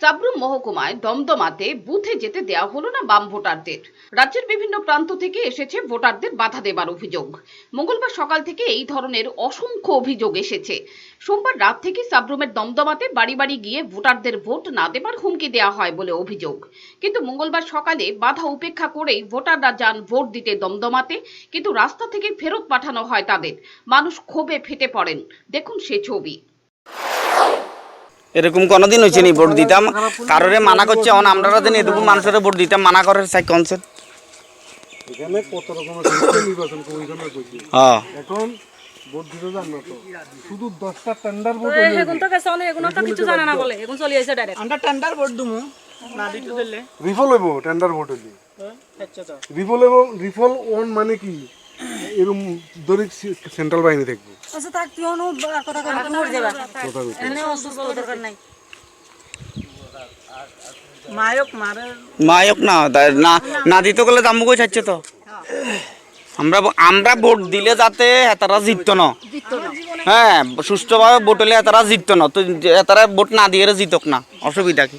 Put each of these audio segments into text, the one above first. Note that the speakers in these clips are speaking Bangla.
সাবরুম মহকুমায় দমদমাতে বুথে যেতে দেওয়া হলো না বাম ভোটারদের। রাজ্যের বিভিন্ন প্রান্ত থেকে এসেছে ভোটারদের বাধা দেবার অভিযোগ। মঙ্গলবার সকাল থেকে এই ধরনের অসংখ্য অভিযোগ এসেছে। সোমবার রাত থেকে সাবরুমের দমদমাতে বাড়ি বাড়ি গিয়ে ভোটারদের ভোট না দেবার হুমকি দেওয়া হয় বলে অভিযোগ। কিন্তু মঙ্গলবার সকালে বাধা উপেক্ষা করেই ভোটাররা যান ভোট দিতে দমদমাতে, কিন্তু রাস্তা থেকে ফেরত পাঠানো হয় তাদের। মানুষ ক্ষোভে ফেটে পড়েন। দেখুন সে ছবি। এরকম কোনোদিন হয়েছে নি ভোট দিতাম। কারোরে মানা করছে এখন আমরা দিন এরকম মানুষের ভোট দিতাম মানা করে চাই কনসেপ্ট। এখানে হ্যাঁ। এখন ভোট দিতে যান না তো। শুধু দশটা টেন্ডার ভোট এখন তো গেছে অনেক এখন তো কিছু জানে না বলে এখন চলে আসে ডাইরেক্ট আমরা টেন্ডার ভোট দিমু না দিতে দিলে। রিফল হইব টেন্ডার ভোট হইলে। আচ্ছা তো। রিফল হইব রিফল ওন মানে কি? এরকম দরিক সেন্ট্রাল বাহিনী থাকবে আচ্ছা তাক তুই অনু কথা কথা মরে যাবা কথা কইতে এনে অসুস্থ দরকার নাই। মায়ক মারে। মায়ক না না না দিতে গেলে দাম কই চাচ্ছে তো? আমরা আমরা ভোট দিলে যাতে এতারা জিততো না। হ্যাঁ সুষ্ঠুভাবে ভোট হলে এতারা জিততো না। তো এতারা ভোট না দিয়ে জিতক না। অসুবিধা কি?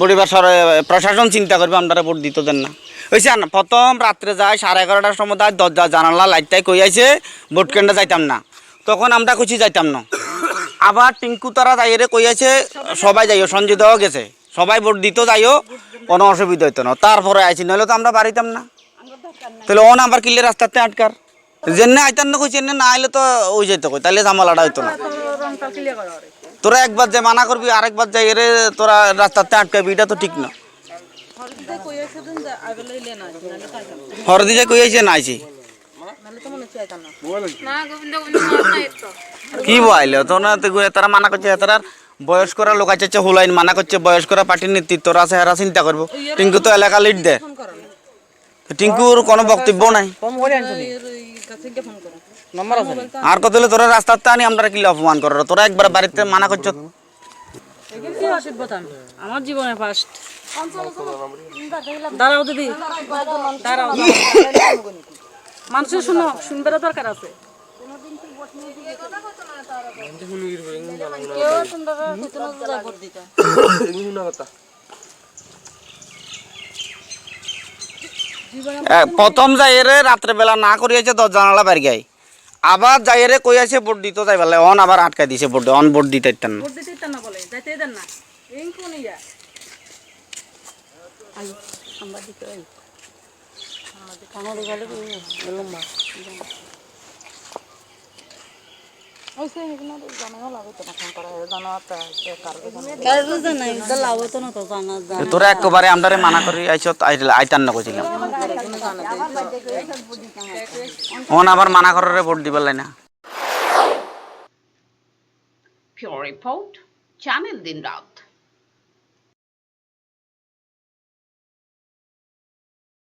পরিবার সর- প্রশাসন চিন্তা করবে আমরা ভোট দিতে দেন না। হয়েছে প্রথম রাত্রে যায় সাড়ে এগারোটার সময় তাই দরজা, জানালা লাইটটাই কই আইছে ভোট কেন্দ্রে যাইতাম না। তখন আমরা খুশি যাইতাম না। আবার টিঙ্কু তারা যাইরে কই আছে সবাই যাইও সঞ্জয় দেওয়া গেছে। সবাই ভোট দিতে যাইও, কোনো অসুবিধা হইতো না। তারপরে আইছি, নইলে তো আমরা বাড়িতাম না। তাহলে অন আবার কিলে রাস্তাতে আটকার। যেনে আইতাম না কইছে না আইলে তো ওই যেত কই তাহলে ঝামেলাটা হইতো না। তোরা একবার যে মানা করবি, আরেকবার যাই রে তোরা রাস্তাতে আটকাবি, এটা তো ঠিক না। হরদি যে কই আইছে না আইছি? মনে কি বইলে? তো না তো তারা মানা করছে তারা বয়স্করা লোক আছে হুলাইন মানা করছে বয়স্করা পার্টির নেতৃত্বরা আছে এরা চিন্তা করব। টিঙ্কু তো এলাকা লিড দে। টিঙ্কুর কোনো বক্তব্য নাই? আর কত হলে তোরা রাস্তাতে আনি আমরা কি অপমান করো? তোরা একবার বাড়িতে মানা করছ এখানে কি অসুবিধা আমি আমার জীবনে ফার্স্ট দাঁড়াও দিদি। দাঁড়াও। মানুষের শুনো শুনবে দরকার আছে। প্রথম যাই রে, রাত্রেবেলা না করিয়েছে দশ জানালা বাড়ি গাই আবার যাইরে কই আছে ভোট দিতে যাই বলে অন আবার আটকা দিছে ভোট অন ভোট দিতে ইত্যান না ভোট দিতে দিতেন না বলে যাইতে দেন না এই কোন ইয়া আই আমরা দিতে আই আমাদের কানে গেলে কি তোরা একবারে আমরা মানা করি আইছ আইতান না কইছিলাম অন আবার মানা করে ভোট দিবার না পিওর রিপোর্ট চ্যানেল দিন Rat.